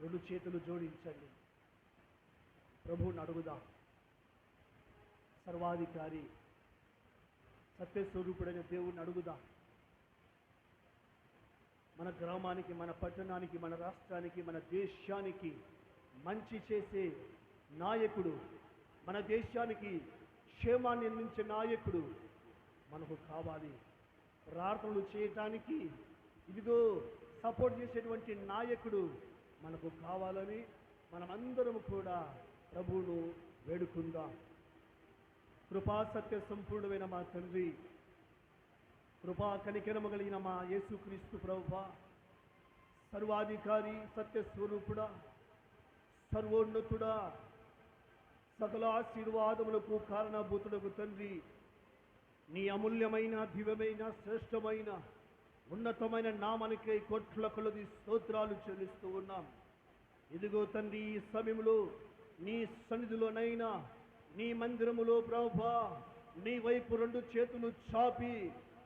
రెండు చేతులు జోడించండి. ప్రభువుని అడుగుదాం. సర్వాధికారి సత్యస్వరూపుడైన దేవుణ్ణి అడుగుదాం. మన గ్రామానికి మన పట్టణానికి మన రాష్ట్రానికి మన దేశానికి మంచి చేసే నాయకుడు మన దేశానికి క్షేమాన్ని అందించే నాయకుడు మనకు కావాలి. ప్రార్థనలు చేయటానికి ఇదిగో సపోర్ట్ చేసేటువంటి నాయకుడు మనకు కావాలని మనమందరం కూడా ప్రభువును వేడుకుందాం. కృపా సత్య సంపూర్ణమైన మా తండ్రి కృపా కనికరము కలిగిన మా యేసుక్రీస్తు ప్రభువ సర్వాధికారి సత్యస్వరూపుడా సర్వోన్నతుడా సకల ఆశీర్వాదములకు కారణభూతులకు తండ్రి నీ అమూల్యమైన దివ్యమైన శ్రేష్టమైన ఉన్నతమైన నామానికి కోట్ల కొలది స్తోత్రాలు చెల్లిస్తూ ఉన్నాం. ఇదిగో తండ్రి ఈ సమయంలో నీ సన్నిధిలోనైనా నీ మందిరములో ప్రభా నీ వైపు రెండు చేతులు చాపి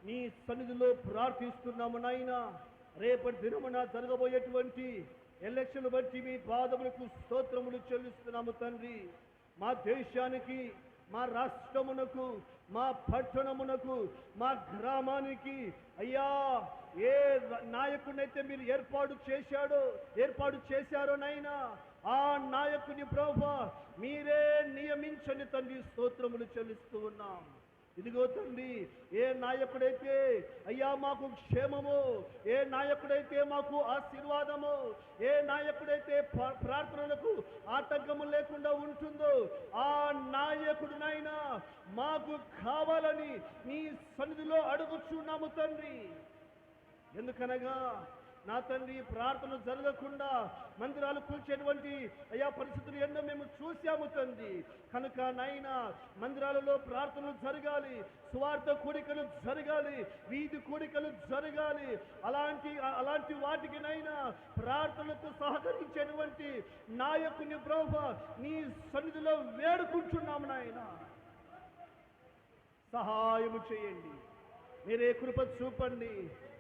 నీ సన్నిధిలో ప్రార్థిస్తున్నాము నాయనా. రేపటి దినమున జరగబోయేటువంటి ఎలక్షన్ బట్టి మీ పాదములకు స్తోత్రములు చెల్లిస్తున్నాము తండ్రి. మా దేశానికి మా రాష్ట్రమునకు మా పట్టణమునకు మా గ్రామానికి అయ్యా ఏ నాయకునైతే మీరు ఏర్పాటు చేశాడో ఏర్పాటు చేశారో నైనా ఆ నాయకుని ప్రభా మీరే నియమించని తండ్రి స్తోత్రములు చెల్లిస్తూ ఉన్నాం. ఇదిగో తండ్రి ఏ నాయకుడైతే అయ్యా మాకు క్షేమము ఏ నాయకుడైతే మాకు ఆశీర్వాదము ఏ నాయకుడైతే ప్రార్థనలకు ఆటంకము లేకుండా ఉంటుందో ఆ నాయకుడినైనా మాకు కావాలని నీ సన్నిధిలో అడుగుచున్నాము తండ్రి. ఎందుకనగా నా తండ్రి ప్రార్థన జరగకుండా మందిరాలు కూల్చేటువంటి అయ్యా పరిస్థితులు ఎన్నో మేము చూశాము తండ్రి. కనుక నాయన మందిరాలలో ప్రార్థనలు జరగాలి స్వార్థ కోరికలు జరగాలి వీధి కోరికలు జరగాలి. అలాంటి అలాంటి వాటికి నైనా ప్రార్థనలకు సహకరించేటువంటి నాయకుని ప్రభు నీ సన్నిధిలో వేడుకుంటున్నాము నాయన. సహాయము చేయండి. మీరే కృప చూపండి.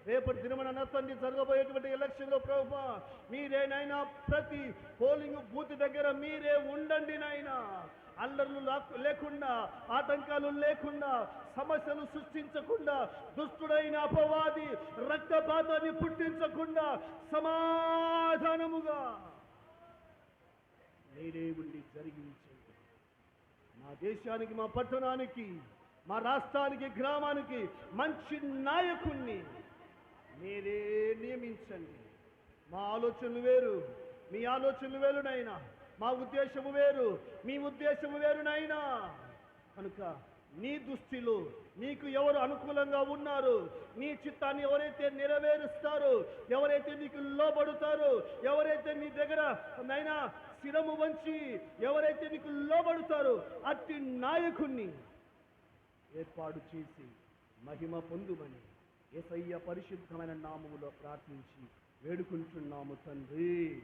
రేపటి దినమున నా తండ్రి జరగబోయేటువంటి ఎలక్షన్లో ప్రభు మీరేనైనా ప్రతి పోలింగ్ బూత్ దగ్గర మీరే ఉండండి నాయనా. అల్లర్లు లేకుండా ఆటంకాలు లేకుండా సమస్యలు సృష్టించకుండా దుష్టుడైన అపవాది రక్తపాతాన్ని పుట్టించకుండా సమాధానముగా మీరే ఉండి జరిగించండి. మా దేశానికి మా పట్టణానికి మా రాష్ట్రానికి గ్రామానికి మంచి నాయకుణ్ణి మీరే నియమించండి. మా ఆలోచనలు వేరు మీ ఆలోచనలు వేరు నాయనా. మా ఉద్దేశము వేరు మీ ఉద్దేశము వేరు కనుక నీ దృష్టిలో నీకు ఎవరు అనుకూలంగా ఉన్నారు నీ చిత్తాన్ని ఎవరైతే నెరవేరుస్తారో ఎవరైతే నీకు లోబడుతారో ఎవరైతే నీ దగ్గర నైనా శిరము వంచి ఎవరైతే నీకు లోబడుతారో అట్టి నాయకుణ్ణి ఏర్పాటు చేసి మహిమ పొందుమని ఏసయ్య పరిశుద్ధమైన నామములో ప్రార్థించి వేడుకుంటున్నాము తండ్రి.